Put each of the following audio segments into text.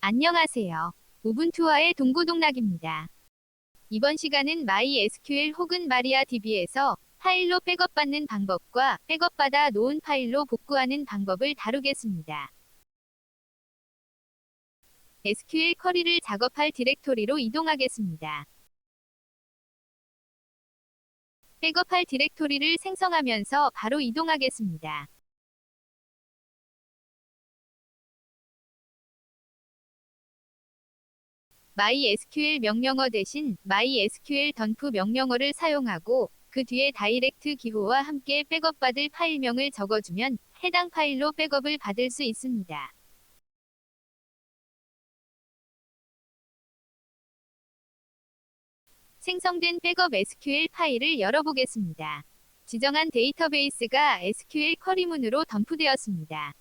안녕하세요. 우분투와의 동고동락입니다. 이번 시간은 MySQL 혹은 MariaDB에서 파일로 백업받는 방법과 백업받아 놓은 파일로 복구하는 방법을 다루겠습니다. SQL 쿼리를 작업할 디렉토리로 이동하겠습니다. 백업할 디렉토리를 생성하면서 바로 이동하겠습니다. MySQL 명령어 대신 MySQL 덤프 명령어를 사용하고 그 뒤에 다이렉트 기호와 함께 백업받을 파일명을 적어주면 해당 파일로 백업을 받을 수 있습니다. 생성된 백업 SQL 파일을 열어보겠습니다. 지정한 데이터베이스가 SQL 쿼리문으로 덤프되었습니다.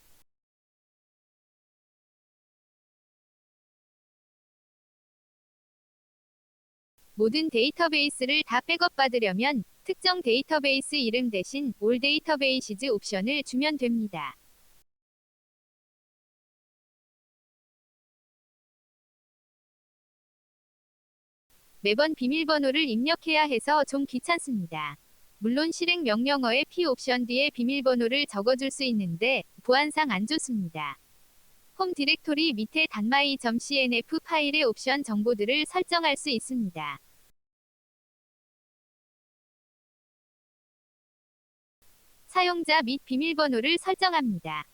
모든 데이터베이스를 다 백업받으려면 특정 데이터베이스 이름 대신 올 데이터베이시즈 옵션을 주면 됩니다. 매번 비밀번호를 입력해야 해서 좀 귀찮습니다. 물론 실행 명령어에 P 옵션 뒤에 비밀번호를 적어줄 수 있는데 보안상 안 좋습니다. 홈 디렉토리 밑에 단마이.cnf 파일의 옵션 정보들을 설정할 수 있습니다. 사용자 및 비밀번호를 설정합니다.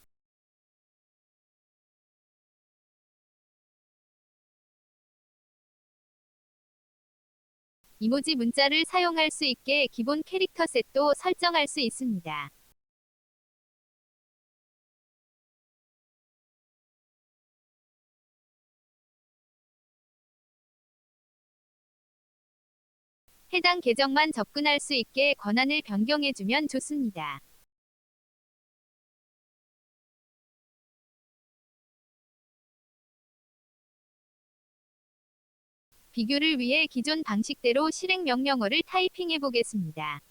이모지 문자를 사용할 수 있게 기본 캐릭터 셋도 설정할 수 있습니다. 해당 계정만 접근할 수 있게 권한을 변경해주면 좋습니다. 비교를 위해 기존 방식대로 실행 명령어를 타이핑해 보겠습니다.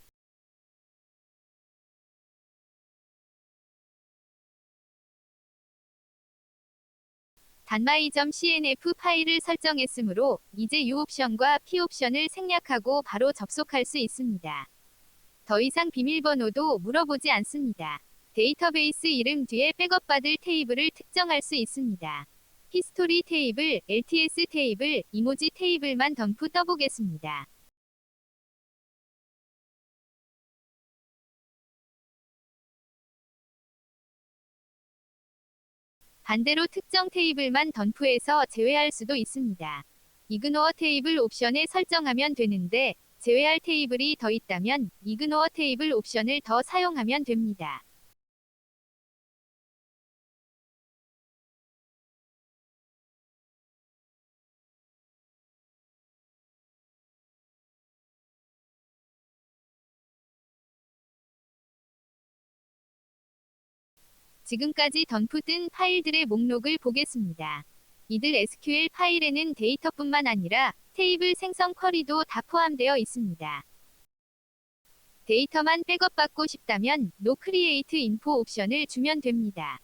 단마이.cnf 파일을 설정했으므로 이제 U 옵션과 P 옵션을 생략하고 바로 접속할 수 있습니다. 더 이상 비밀번호도 물어보지 않습니다. 데이터베이스 이름 뒤에 백업받을 테이블을 특정할 수 있습니다. 히스토리 테이블, LTS 테이블, 이모지 테이블만 덤프 떠보겠습니다. 반대로 특정 테이블만 덤프해서 제외할 수도 있습니다. 이그노어 테이블 옵션에 설정하면 되는데 제외할 테이블이 더 있다면 이그노어 테이블 옵션을 더 사용하면 됩니다. 지금까지 덤프 뜬 파일들의 목록을 보겠습니다. 이들 SQL 파일에는 데이터뿐만 아니라 테이블 생성 쿼리도 다 포함되어 있습니다. 데이터만 백업받고 싶다면 No Create Info 옵션을 주면 됩니다.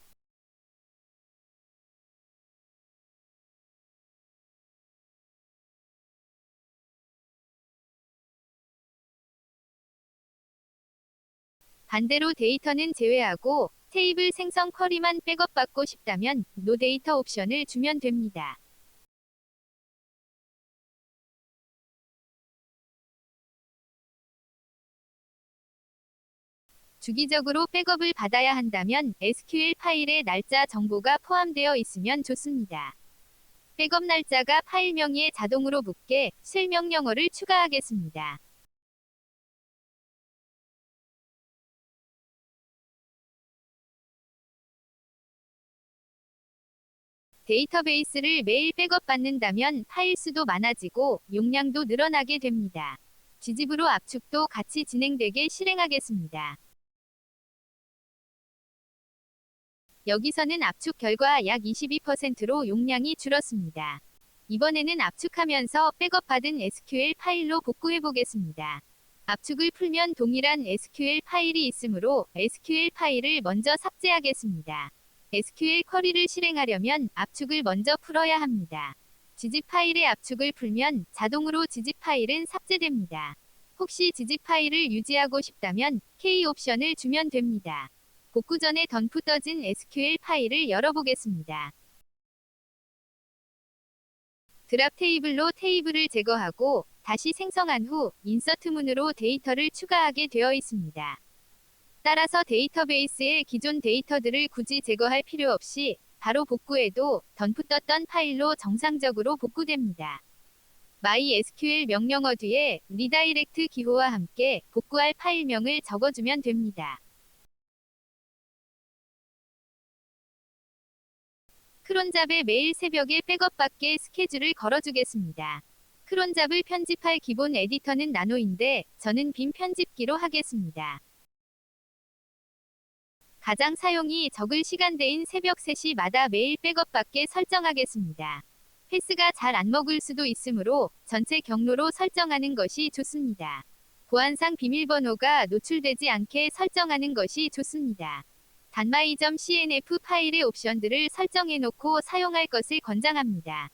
반대로 데이터는 제외하고 테이블 생성 쿼리만 백업받고 싶다면 노 데이터 옵션을 주면 됩니다. 주기적으로 백업을 받아야 한다면 SQL 파일에 날짜 정보가 포함되어 있으면 좋습니다. 백업 날짜가 파일 명의에 자동으로 붙게 실 명령어를 추가하겠습니다. 데이터베이스를 매일 백업받는다면 파일 수도 많아지고 용량도 늘어나게 됩니다. 지집으로 압축도 같이 진행되게 실행하겠습니다. 여기서는 압축 결과 약 22%로 용량이 줄었습니다. 이번에는 압축하면서 백업받은 SQL 파일로 복구해 보겠습니다. 압축을 풀면 동일한 SQL 파일이 있으므로 SQL 파일을 먼저 삭제하겠습니다. SQL 쿼리를 실행하려면 압축을 먼저 풀어야 합니다. 지직 파일의 압축을 풀면 자동으로 지직 파일은 삭제됩니다. 혹시 지직 파일을 유지하고 싶다면 K 옵션을 주면 됩니다. 복구 전에 덤프 떠진 SQL 파일을 열어보겠습니다. 드랍 테이블로 테이블을 제거하고 다시 생성한 후 인서트 문으로 데이터를 추가하게 되어 있습니다. 따라서 데이터베이스의 기존 데이터들을 굳이 제거할 필요 없이 바로 복구해도 덤프 떴던 파일로 정상적으로 복구됩니다. MySQL 명령어 뒤에 리다이렉트 기호와 함께 복구할 파일명을 적어주면 됩니다. 크론잡에 매일 새벽에 백업받게 스케줄을 걸어주겠습니다. 크론잡을 편집할 기본 에디터는 나노인데 저는 빔 편집기로 하겠습니다. 가장 사용이 적을 시간대인 새벽 3시마다 매일 백업받게 설정하겠습니다. 헬스가 잘 안 먹을 수도 있으므로 전체 경로로 설정하는 것이 좋습니다. 보안상 비밀번호가 노출되지 않게 설정하는 것이 좋습니다. 단마이.cnf 점 파일의 옵션들을 설정해 놓고 사용할 것을 권장합니다.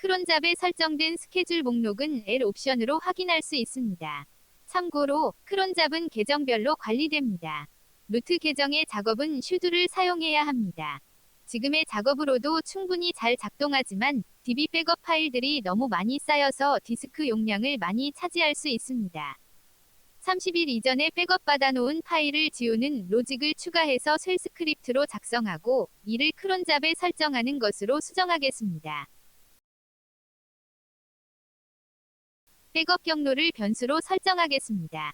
크론잡에 설정된 스케줄 목록은 L 옵션으로 확인할 수 있습니다. 참고로 크론잡은 계정별로 관리됩니다. 루트 계정의 작업은 슈드를 사용해야 합니다. 지금의 작업으로도 충분히 잘 작동하지만 DB 백업 파일들이 너무 많이 쌓여서 디스크 용량을 많이 차지할 수 있습니다. 30일 이전에 백업 받아놓은 파일을 지우는 로직을 추가해서 쉘 스크립트로 작성하고 이를 크론잡에 설정하는 것으로 수정하겠습니다. 백업 경로를 변수로 설정하겠습니다.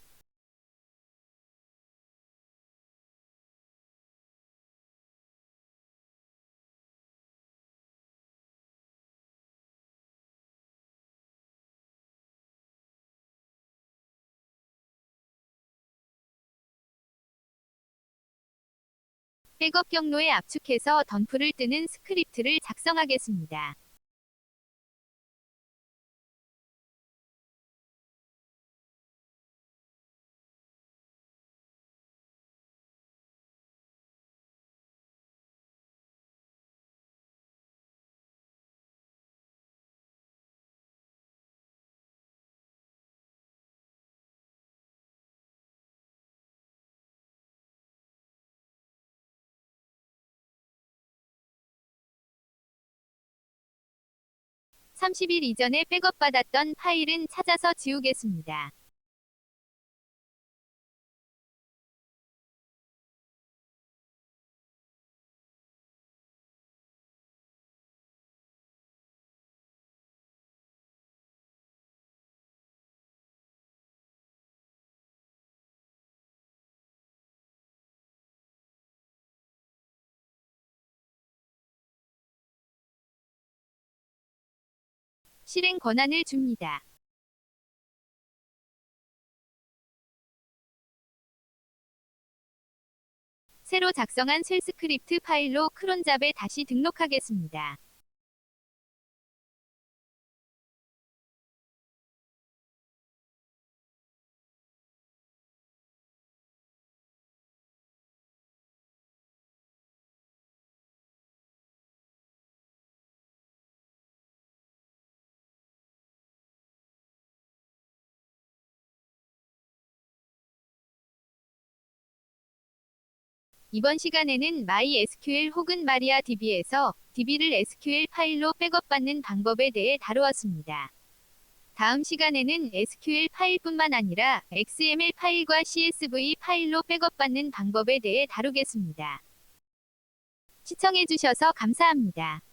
백업 경로에 압축해서 덤프를 뜨는 스크립트를 작성하겠습니다. (30일) 이전에 백업받았던 파일은 찾아서 지우겠습니다. 실행 권한을 줍니다. 새로 작성한 쉘 스크립트 파일로 크론잡에 다시 등록하겠습니다. 이번 시간에는 MySQL 혹은 MariaDB에서 DB를 SQL 파일로 백업받는 방법에 대해 다루었습니다. 다음 시간에는 SQL 파일뿐만 아니라 XML 파일과 CSV 파일로 백업받는 방법에 대해 다루겠습니다. 시청해주셔서 감사합니다.